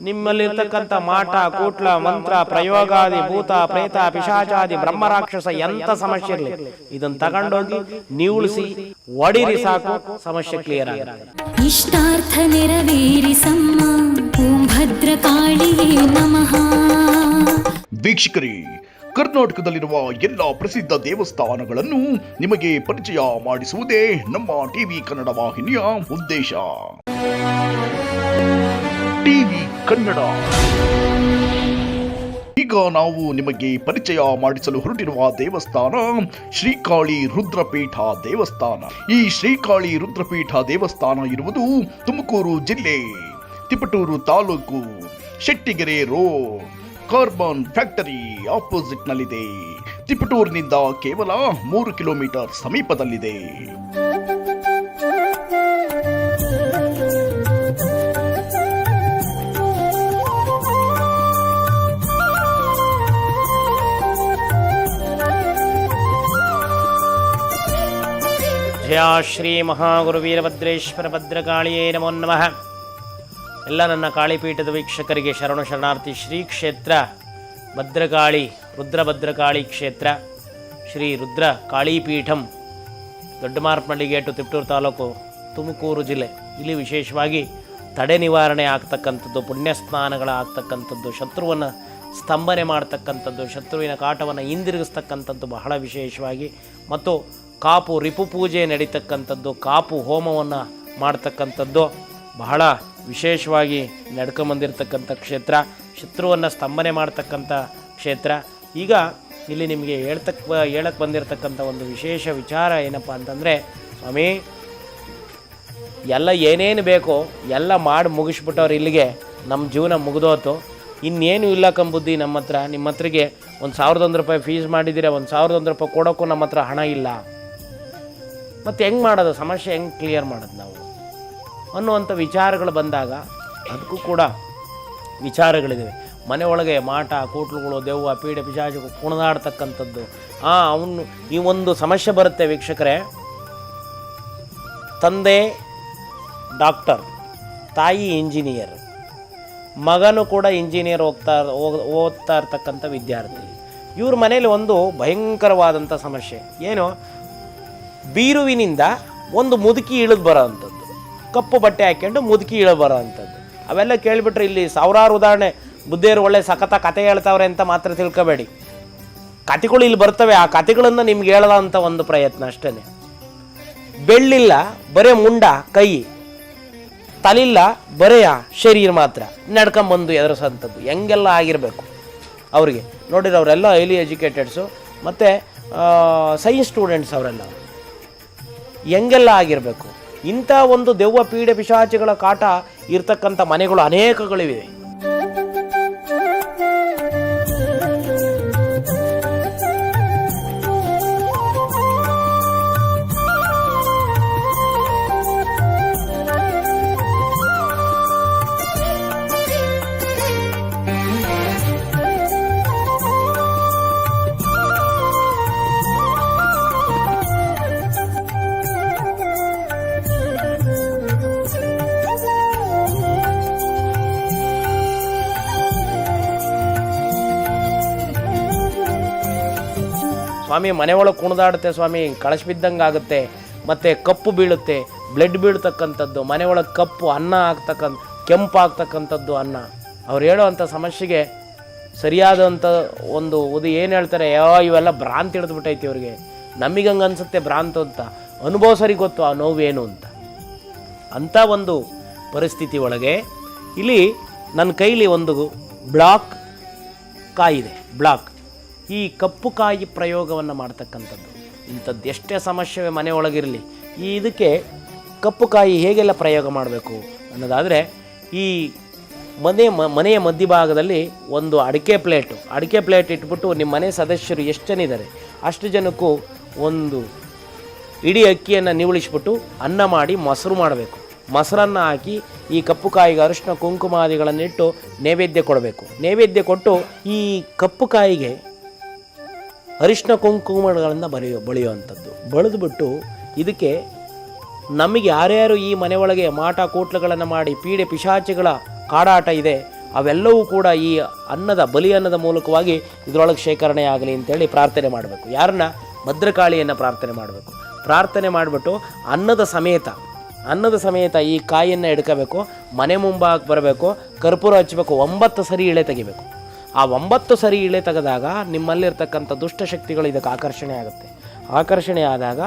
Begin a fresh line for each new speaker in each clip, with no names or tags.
ನಿಮ್ಮಲ್ಲಿರ್ತಕ್ಕಂಥ ಮಾಟ ಕೂಟ್ಲ ಮಂತ್ರ ಪ್ರಯೋಗಾದಿ ಭೂತ ಪ್ರೇತ ಪಿಶಾಚಾದಿ ಬ್ರಹ್ಮರಾಕ್ಷಸ ಎಂತ ಸಮಸ್ಯೆ ಇರಲಿ. ಇದನ್ನ ತಗೊಂಡೋಗಿ ನೀವುಳಿಸಿ ಒಡಿರಿ ಸಾಕು ಸಮಸ್ಯೆ ಕ್ಲಿಯರ್ ಆಗುತ್ತೆ
ಇಷ್ಟಾರ್ಥ ನೆರವೇರಿಸಮ್ಮ ಓಂ ಭದ್ರಕಾಳಿಯೇ ನಮಃ.
ವೀಕ್ಷಕರೇ ಕರ್ನಾಟಕದಲ್ಲಿರುವ ಎಲ್ಲ ಪ್ರಸಿದ್ಧ ದೇವಸ್ಥಾನಗಳನ್ನು ನಿಮಗೆ ಪರಿಚಯ ಮಾಡಿಸುವುದೇ ನಮ್ಮ ಟಿವಿ ಕನ್ನಡ ವಾಹಿನಿಯ ಉದ್ದೇಶ. ಟಿವಿ ಕನ್ನಡ. ಈಗ ನಾವು ನಿಮಗೆ ಪರಿಚಯ ಮಾಡಿಸಲು ಹೊರಟಿರುವ ದೇವಸ್ಥಾನ ಶ್ರೀಕಾಳಿ ರುದ್ರಪೀಠ ದೇವಸ್ಥಾನ. ಈ ಶ್ರೀಕಾಳಿ ರುದ್ರಪೀಠ ದೇವಸ್ಥಾನ ಇರುವುದು ತುಮಕೂರು ಜಿಲ್ಲೆ, Tiptur taluk, Shettigere road, carbon factory ಆಪೋಸಿಟ್ನಲ್ಲಿದೆ. ತಿಪಟೂರಿನಿಂದ ಕೇವಲ ಮೂರು ಕಿಲೋಮೀಟರ್ ಸಮೀಪದಲ್ಲಿದೆ.
ಜಯ ಶ್ರೀ ಮಹಾಗುರು ವೀರಭದ್ರೇಶ್ವರ ಭದ್ರಕಾಳಿಯೇ ನಮೋ ನಮಃ. ಎಲ್ಲ ನನ್ನ ಕಾಳಿಪೀಠದ ವೀಕ್ಷಕರಿಗೆ ಶರಣ ಶರಣಾರ್ಥಿ ಶ್ರೀ ಕ್ಷೇತ್ರ ಭದ್ರಕಾಳಿ, ರುದ್ರಭದ್ರಕಾಳಿ ಕ್ಷೇತ್ರ, ಶ್ರೀ ರುದ್ರ ಕಾಳಿಪೀಠಂ ದೊಡ್ಡ ಮಾರ್ಪನಹಳ್ಳಿ ಗೇಟು, ತಿಪ್ಟೂರು ತಾಲೂಕು, ತುಮಕೂರು ಜಿಲ್ಲೆ. ಇಲ್ಲಿ ವಿಶೇಷವಾಗಿ ತಡೆ ನಿವಾರಣೆ ಆಗ್ತಕ್ಕಂಥದ್ದು, ಪುಣ್ಯ ಸ್ನಾನಗಳ ಆಗ್ತಕ್ಕಂಥದ್ದು, ಶತ್ರುವನ್ನು ಸ್ತಂಭನೆ ಮಾಡ್ತಕ್ಕಂಥದ್ದು, ಶತ್ರುವಿನ ಕಾಟವನ್ನು ಹಿಂದಿರುಗಿಸ್ತಕ್ಕಂಥದ್ದು ಬಹಳ ವಿಶೇಷವಾಗಿ. ಮತ್ತು ಕಾಪು ರಿಪು ಪೂಜೆ ನಡೀತಕ್ಕಂಥದ್ದು, ಕಾಪು ಹೋಮವನ್ನು ಮಾಡ್ತಕ್ಕಂಥದ್ದು ಬಹಳ ವಿಶೇಷವಾಗಿ ನಡ್ಕೊಂಬಂದಿರತಕ್ಕಂಥ ಕ್ಷೇತ್ರ, ಶತ್ರುವನ್ನು ಸ್ತಂಭನೆ ಮಾಡ್ತಕ್ಕಂಥ ಕ್ಷೇತ್ರ. ಈಗ ಇಲ್ಲಿ ನಿಮಗೆ ಹೇಳ್ತಕ್ಕ ಹೇಳಕ್ಕೆ ಬಂದಿರತಕ್ಕಂಥ ಒಂದು ವಿಶೇಷ ವಿಚಾರ ಏನಪ್ಪ ಅಂತಂದರೆ, ಸ್ವಾಮಿ, ಎಲ್ಲ ಏನೇನು ಬೇಕೋ ಎಲ್ಲ ಮಾಡಿ ಮುಗಿಸ್ಬಿಟ್ಟವ್ರು ಇಲ್ಲಿಗೆ ನಮ್ಮ ಜೀವನ ಮುಗಿದೋತು ಇನ್ನೇನು ಇಲ್ಲ ಕಂಬುದ್ದಿ ನಮ್ಮ ಹತ್ರ ನಿಮ್ಮ ಹತ್ರಗೆ ಒಂದು ಸಾವಿರದ ಒಂದು ರೂಪಾಯಿ ಫೀಸ್ ಮಾಡಿದ್ದೀರಾ, ಒಂದು ಸಾವಿರದ ಒಂದು ರೂಪಾಯಿ ಕೊಡೋಕ್ಕೂ ನಮ್ಮ ಹತ್ರ ಹಣ ಇಲ್ಲ. ಮತ್ತು ಹೆಂಗೆ ಮಾಡೋದು? ಸಮಸ್ಯೆ ಹೆಂಗೆ ಕ್ಲಿಯರ್ ಮಾಡೋದು ನಾವು? ಅನ್ನುವಂಥ ವಿಚಾರಗಳು ಬಂದಾಗ ಅದಕ್ಕೂ ಕೂಡ ವಿಚಾರಗಳಿದ್ದಾವೆ ಮನೆ ಒಳಗೆ ಮಾಟ, ಕೂಟ್ಲುಗಳು, ದೆವ್ವ ಪೀಡೆ ಪಿಶಾಚ ಕುಣಿದಾಡ್ತಕ್ಕಂಥದ್ದು. ಆ, ಅವನು ಈ ಒಂದು ಸಮಸ್ಯೆ ಬರುತ್ತೆ ವೀಕ್ಷಕರೇ. ತಂದೆ ಡಾಕ್ಟರ್ ತಾಯಿ ಇಂಜಿನಿಯರ್ ಮಗನು ಕೂಡ ಇಂಜಿನಿಯರ್ ಹೋಗ್ತಾ, ಹೋಗ್- ಓದ್ತಾ ಇರ್ತಕ್ಕಂಥ ವಿದ್ಯಾರ್ಥಿ. ಇವ್ರ ಮನೇಲಿ ಒಂದು ಭಯಂಕರವಾದಂಥ ಸಮಸ್ಯೆ. ಏನು? ಬೀರುವಿನಿಂದ ಒಂದು ಮುದುಕಿ ಇಳಿದು ಬರೋ ಅಂಥದ್ದು ಕಪ್ಪು ಬಟ್ಟೆ ಹಾಕ್ಕೊಂಡು ಮುದುಕಿ ಇಳಿದು ಬರೋ ಅಂಥದ್ದು ಅವೆಲ್ಲ ಕೇಳಿಬಿಟ್ರೆ ಇಲ್ಲಿ ಸಾವಿರಾರು ಉದಾಹರಣೆ. ಬುದ್ಧಿಯರು ಒಳ್ಳೆ ಸಖತ ಕತೆ ಹೇಳ್ತಾವ್ರೆ ಅಂತ ಮಾತ್ರ ತಿಳ್ಕೊಬೇಡಿ. ಕತೆಗಳು ಇಲ್ಲಿ ಬರ್ತವೆ. ಆ ಕತೆಗಳನ್ನು ನಿಮ್ಗೆ ಹೇಳದಂತ ಒಂದು ಪ್ರಯತ್ನ ಅಷ್ಟೇ ಬೆಳ್ಳಿಲ್ಲ, ಬರೇ ಮುಂಡ, ಕೈ. ತಲಿಲ್ಲ, ಬರೆಯ, ಶರೀರ ಮಾತ್ರ. ನಡ್ಕೊಂಬಂದು ಎದುರಿಸೋಂಥದ್ದು. ಹೆಂಗೆಲ್ಲ ಆಗಿರಬೇಕು ಅವರಿಗೆ. ನೋಡಿರಿ, ಅವರೆಲ್ಲ ಹೈಲಿ ಎಜುಕೇಟೆಡ್ಸು ಮತ್ತು ಸೈನ್ಸ್ ಸ್ಟೂಡೆಂಟ್ಸ್ ಅವರೆಲ್ಲ. ಹೆಂಗೆಲ್ಲ ಆಗಿರಬೇಕು. ಇಂಥ ಒಂದು ದೆವ್ವ ಪೀಡೆ ಪಿಶಾಚಿಗಳ ಕಾಟ ಇರ್ತಕ್ಕಂಥ ಮನೆಗಳು ಅನೇಕಗಳಿವೆ. ಸ್ವಾಮಿ ಮನೆ ಒಳಗೆ ಕುಣಿದಾಡುತ್ತೆ ಸ್ವಾಮಿ, ಕಳಶ ಬಿದ್ದಂಗೆ ಆಗುತ್ತೆ. ಮತ್ತು ಕಪ್ಪು ಬೀಳುತ್ತೆ. ಬ್ಲಡ್ ಬೀಳ್ತಕ್ಕಂಥದ್ದು, ಮನೆ ಒಳಗೆ ಕಪ್ಪು ಅನ್ನ ಆಗ್ತಕ್ಕಂಥ, ಕೆಂಪು ಆಗ್ತಕ್ಕಂಥದ್ದು ಅನ್ನ. ಅವ್ರು ಹೇಳೋವಂಥ ಸಮಸ್ಯೆಗೆ ಸರಿಯಾದಂಥ ಒಂದು ಉದು ಏನು ಹೇಳ್ತಾರೆ ಯಾವ ಇವೆಲ್ಲ ಭ್ರಾಂತಿ ಹಿಡಿದ್ಬಿಟ್ಟೈತಿ ನಮಗೆ ನಮಗಂಗೆ ಅನಿಸುತ್ತೆ ಭ್ರಾಂತ ಅಂತ. ಅನುಭವ ಸರಿ ಗೊತ್ತು, ಆ ನೋವೇನು ಅಂತ. ಅಂಥ ಒಂದು ಪರಿಸ್ಥಿತಿ ಒಳಗೆ ಇಲ್ಲಿ ನನ್ನ ಕೈಲಿ ಒಂದು ಬ್ಲಾಕ್ ಕಾಯಿದೆ, ಬ್ಲಾಕ್. ಈ ಕಪ್ಪು ಕಾಯಿ ಪ್ರಯೋಗವನ್ನು ಮಾಡ್ತಕ್ಕಂಥದ್ದು. ಇಂಥದ್ದು ಎಷ್ಟೇ ಸಮಸ್ಯೆ ಮನೆ ಒಳಗಿರಲಿ, ಈ ಇದಕ್ಕೆ ಕಪ್ಪು ಕಾಯಿ ಹೇಗೆಲ್ಲ ಪ್ರಯೋಗ ಮಾಡಬೇಕು ಅನ್ನೋದಾದರೆ, ಈ ಮನೆ ಮನೆಯ ಮಧ್ಯಭಾಗದಲ್ಲಿ ಒಂದು ಅಡಿಕೆ ಪ್ಲೇಟು. ಅಡಿಕೆ ಪ್ಲೇಟ್ ಇಟ್ಬಿಟ್ಟು ನಿಮ್ಮ ಮನೆ ಸದಸ್ಯರು ಎಷ್ಟು ಜನ ಇದ್ದಾರೆ ಅಷ್ಟು ಜನಕ್ಕೂ ಒಂದು ಇಡೀ ಅಕ್ಕಿಯನ್ನು ನಿವಳಿಸ್ಬಿಟ್ಟು ಅನ್ನ ಮಾಡಿ ಮೊಸರು ಮಾಡಬೇಕು. ಮೊಸರನ್ನು ಹಾಕಿ ಈ ಕಪ್ಪು ಕಾಯಿಗೆ ಅರಿಶಿನ ಕುಂಕುಮಾದಿಗಳನ್ನಿಟ್ಟು ನೈವೇದ್ಯ ಕೊಡಬೇಕು. ನೈವೇದ್ಯ ಕೊಟ್ಟು ಈ ಕಪ್ಪು ಕಾಯಿಗೆ ಅರಿಶಿನ ಕುಂಕುಮಗಳನ್ನು ಬರೆಯೋ, ಬಳಿಯುವಂಥದ್ದು. ಬಳಿದ್ಬಿಟ್ಟು ಇದಕ್ಕೆ ನಮಗೆ ಯಾರ್ಯಾರು ಈ ಮನೆ ಮಾಟ ಕೋಟ್ಲುಗಳನ್ನು ಮಾಡಿ ಪೀಡೆ ಪಿಶಾಚಿಗಳ ಕಾಡಾಟ ಇದೆ, ಅವೆಲ್ಲವೂ ಕೂಡ ಈ ಅನ್ನದ ಬಲಿ ಅನ್ನದ ಮೂಲಕವಾಗಿ ಇದರೊಳಗೆ ಶೇಖರಣೆ ಆಗಲಿ ಅಂತೇಳಿ ಪ್ರಾರ್ಥನೆ ಮಾಡಬೇಕು. ಯಾರನ್ನ? ಭದ್ರಕಾಳಿಯನ್ನು ಪ್ರಾರ್ಥನೆ ಮಾಡಬೇಕು. ಪ್ರಾರ್ಥನೆ ಮಾಡಿಬಿಟ್ಟು ಅನ್ನದ ಸಮೇತ ಅನ್ನದ ಸಮೇತ ಈ ಕಾಯಿಯನ್ನು ಹಿಡ್ಕೋಬೇಕು, ಮನೆ ಮುಂಭಾಗಕ್ಕೆ ಬರಬೇಕು, ಕರ್ಪೂರ ಹಚ್ಚಬೇಕು ಒಂಬತ್ತು ಸರಿ ಇಳೆ ತೆಗಿಬೇಕು. ಆ ಒಂಬತ್ತು ಸರಿ ಇಳೆ ತೆಗೆದಾಗ ನಿಮ್ಮಲ್ಲಿರ್ತಕ್ಕಂಥ ದುಷ್ಟಶಕ್ತಿಗಳು ಇದಕ್ಕೆ ಆಕರ್ಷಣೆ ಆಗುತ್ತೆ. ಆಕರ್ಷಣೆ ಆದಾಗ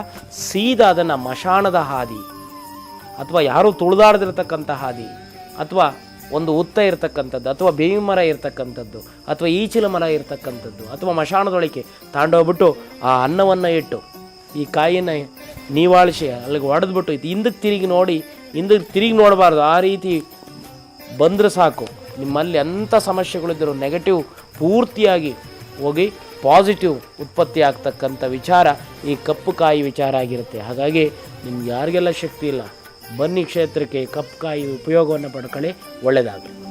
ಸೀದಾ ಅದನ್ನು ಮಶಾಣದ ಹಾದಿ ಅಥವಾ ಯಾರೂ ತುಳಿದಾಡದಿರ್ತಕ್ಕಂಥ ಹಾದಿ ಅಥವಾ ಒಂದು ಉತ್ತ ಇರತಕ್ಕಂಥದ್ದು ಅಥವಾ ಬೇವಿ ಮರ ಇರತಕ್ಕಂಥದ್ದು ಅಥವಾ ಈಚಿಲ ಮರ ಇರತಕ್ಕಂಥದ್ದು ಅಥವಾ ಮಶಾಣದೊಳಗೆ ತಾಂಡೋಗ್ಬಿಟ್ಟು ಆ ಅನ್ನವನ್ನು ಇಟ್ಟು ಈ ಕಾಯಿನ ನೀವಾಳಿಸಿ ಅಲ್ಲಿಗೆ ಹೊಡೆದ್ಬಿಟ್ಟು ಇದು ಹಿಂದಕ್ಕೆ ತಿರುಗಿ ನೋಡಿ ಹಿಂದಕ್ಕೆ ತಿರುಗಿ ನೋಡಬಾರ್ದು. ಆ ರೀತಿ ಬಂದರೆ ಸಾಕು. ನಿಮ್ಮಲ್ಲಿ ಎಂಥ ಸಮಸ್ಯೆಗಳಿದ್ದರೂ ನೆಗೆಟಿವ್ ಪೂರ್ತಿಯಾಗಿ ಹೋಗಿ ಪಾಸಿಟಿವ್ ಉತ್ಪತ್ತಿ ಆಗ್ತಕ್ಕಂಥ ವಿಚಾರ ಈ ಕಪ್ಪು ಕಾಯಿ ವಿಚಾರ ಆಗಿರುತ್ತೆ. ಹಾಗಾಗಿ ನಿಮ್ಗೆ ಯಾರಿಗೆಲ್ಲ ಶಕ್ತಿ ಇಲ್ಲ, ಬನ್ನಿ ಕ್ಷೇತ್ರಕ್ಕೆ ಕಪ್ಪು ಕಾಯಿ ಉಪಯೋಗವನ್ನು ಪಡ್ಕೊಳ್ಳಿ ಒಳ್ಳೆಯದಾಗಲಿ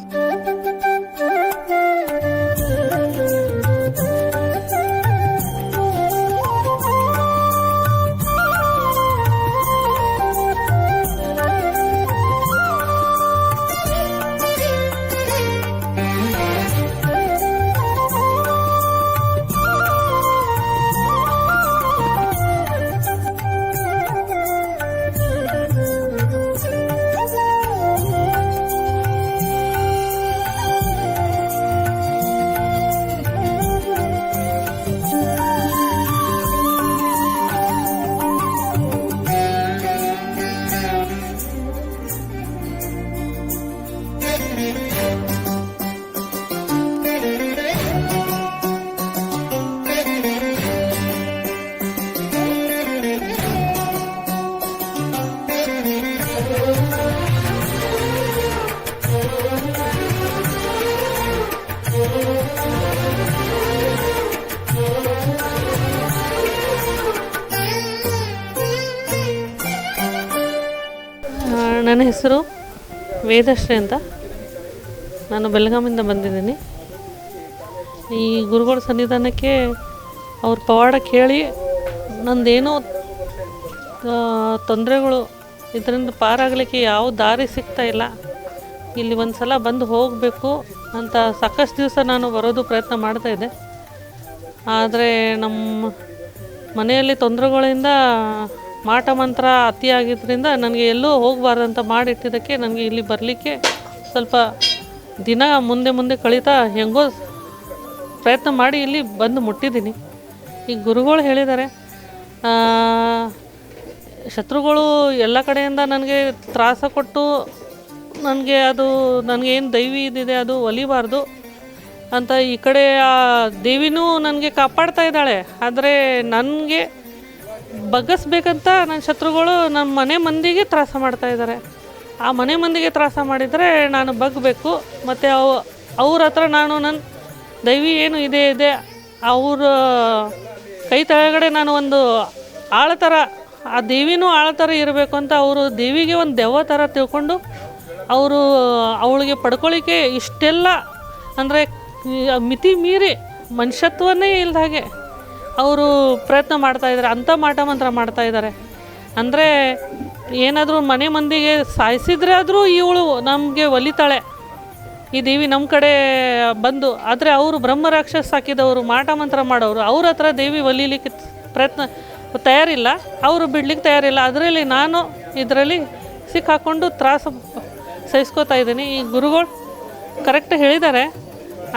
ನನ್ನ ಹೆಸರು ವೇದಶ್ರೀ ಅಂತ. ನಾನು ಬೆಳಗಾಮಿಂದ ಬಂದಿದ್ದೀನಿ. ಈ ಗುರುಗಳ ಸನ್ನಿಧಾನಕ್ಕೆ ಅವ್ರ ಪವಾಡ ಕೇಳಿ ನಂದೇನೋ ತೊಂದರೆಗಳು ಇದರಿಂದ ಪಾರಾಗಲಿಕ್ಕೆ ಯಾವ ದಾರಿ ಸಿಗ್ತಾ ಇಲ್ಲ. ಇಲ್ಲಿ ಒಂದು ಸಲ ಬಂದು ಹೋಗಬೇಕು ಅಂತ ಸಾಕಷ್ಟು ದಿವಸ ನಾನು ಬರೋದು ಪ್ರಯತ್ನ ಮಾಡ್ತಾಯಿದ್ದೆ ಆದರೆ ನಮ್ಮ ಮನೆಯಲ್ಲಿ ತೊಂದರೆಗಳಿಂದ ಮಾಟ ಮಂತ್ರ ಅತಿಯಾಗಿದ್ದರಿಂದ ನನಗೆ ಎಲ್ಲೂ ಹೋಗಬಾರ್ದಂತ ಮಾಡಿಟ್ಟಿದ್ದಕ್ಕೆ ನನಗೆ ಇಲ್ಲಿ ಬರಲಿಕ್ಕೆ ಸ್ವಲ್ಪ ದಿನ ಮುಂದೆ ಮುಂದೆ ಕಳೀತಾ ಹೆಂಗೋ ಪ್ರಯತ್ನ ಮಾಡಿ ಇಲ್ಲಿ ಬಂದು ಮುಟ್ಟಿದ್ದೀನಿ. ಈ ಗುರುಗಳು ಹೇಳಿದ್ದಾರೆ ಶತ್ರುಗಳು ಎಲ್ಲ ಕಡೆಯಿಂದ ನನಗೆ ತ್ರಾಸ ಕೊಟ್ಟು ನನಗೆ ಅದು ನನಗೇನು ದೈವಿ ಇದಿದೆ ಅದು ಒಲಿಬಾರ್ದು ಅಂತ ಈ ಕಡೆ ಆ ದೇವಿನೂ ನನಗೆ ಕಾಪಾಡ್ತಾ ಇದ್ದಾಳೆ. ಆದರೆ ನನಗೆ ಬಗ್ಗಿಸ್ಬೇಕಂತ ನನ್ನ ಶತ್ರುಗಳು ನಮ್ಮ ಮನೆ ಮಂದಿಗೆ ತ್ರಾಸ ಮಾಡ್ತಾ ಇದ್ದಾರೆ. ಆ ಮನೆ ಮಂದಿಗೆ ತ್ರಾಸ ಮಾಡಿದರೆ ನಾನು ಬಗ್ಬೇಕು ಮತ್ತು ಅವು, ಅವ್ರ ಹತ್ರ ನಾನು ನನ್ನ ದೈವಿ ಏನು ಇದೆ ಇದೆ, ಅವ್ರ ಕೈ ತೆಳಗಡೆ ನಾನು ಒಂದು ಆಳ ಥರ ಆ ದೇವಿನೂ ಆಳ ಥರ ಇರಬೇಕು ಅಂತ ಅವರು ದೇವಿಗೆ ಒಂದು ದೆವ್ವ ಥರ ತಿಳ್ಕೊಂಡು ಅವರು ಅವಳಿಗೆ ಪಡ್ಕೊಳ್ಳಿಕ್ಕೆ ಇಷ್ಟೆಲ್ಲ, ಅಂದರೆ ಮಿತಿ ಮೀರಿ ಮನುಷ್ಯತ್ವನೇ ಇಲ್ಲದ ಹಾಗೆ. ಅವರು ಪ್ರಯತ್ನ ಮಾಡ್ತಾ ಇದ್ದಾರೆ, ಅಂಥ ಮಾಟ ಮಂತ್ರ ಮಾಡ್ತಾ ಇದ್ದಾರೆ. ಅಂದರೆ ಏನಾದರೂ ಮನೆ ಮಂದಿಗೆ ಸಾಯಿಸಿದ್ರೆ ಆದರೂ ಇವಳು ನಮಗೆ ಒಲಿತಾಳೆ. ಈ ದೇವಿ ನಮ್ಮ ಕಡೆ ಬಂದು, ಆದರೆ ಅವರು ಬ್ರಹ್ಮ ರಾಕ್ಷಸ ಹಾಕಿದವರು, ಮಾಟ ಮಂತ್ರ ಮಾಡೋರು, ಅವ್ರ ಹತ್ರ ದೇವಿ ಒಲಿಲಿಕ್ಕೆ ಪ್ರಯತ್ನ ತಯಾರಿಲ್ಲ, ಅವರು ಬಿಡ್ಲಿಕ್ಕೆ ತಯಾರಿಲ್ಲ. ಅದರಲ್ಲಿ ನಾನು ಇದರಲ್ಲಿ ಸಿಕ್ಕಾಕೊಂಡು ತ್ರಾಸ ಸಹಿಸ್ಕೋತಾ ಇದ್ದೀನಿ. ಈ ಗುರುಗಳು ಕರೆಕ್ಟ್ ಹೇಳಿದ್ದಾರೆ.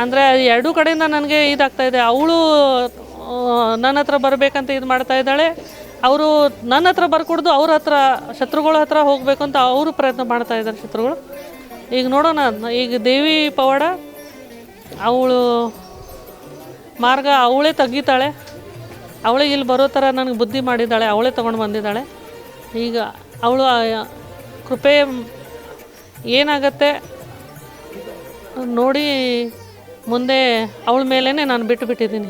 ಅಂದರೆ ಎರಡೂ ಕಡೆಯಿಂದ ನನಗೆ ಇದಾಗ್ತಾ ಇದೆ. ಅವಳು ನನ್ನ ಹತ್ರ ಬರಬೇಕಂತ ಇದು ಮಾಡ್ತಾ ಇದ್ದಾಳೆ. ಅವರು ನನ್ನ ಹತ್ರ ಬರ್ಕೊಡ್ದು ಅವ್ರ ಹತ್ರ, ಶತ್ರುಗಳ ಹತ್ರ ಹೋಗಬೇಕು ಅಂತ ಅವರು ಪ್ರಯತ್ನ ಮಾಡ್ತಾ ಇದ್ದಾರೆ ಶತ್ರುಗಳು. ಈಗ ನೋಡೋಣ, ಈಗ ದೇವಿ ಪವಾಡ, ಅವಳು ಮಾರ್ಗ ಅವಳೇ ತೆಗಿತಾಳೆ. ಅವಳೇ ಇಲ್ಲಿ ಬರೋ ಥರ ನನಗೆ ಬುದ್ಧಿ ಮಾಡಿದ್ದಾಳೆ, ಅವಳೇ ತೊಗೊಂಡು ಬಂದಿದ್ದಾಳೆ. ಈಗ ಅವಳು ಕೃಪೆ ಏನಾಗತ್ತೆ ನೋಡಿ, ಮುಂದೆ ಅವಳ ಮೇಲೇ ನಾನು ಬಿಟ್ಟು ಬಿಟ್ಟಿದ್ದೀನಿ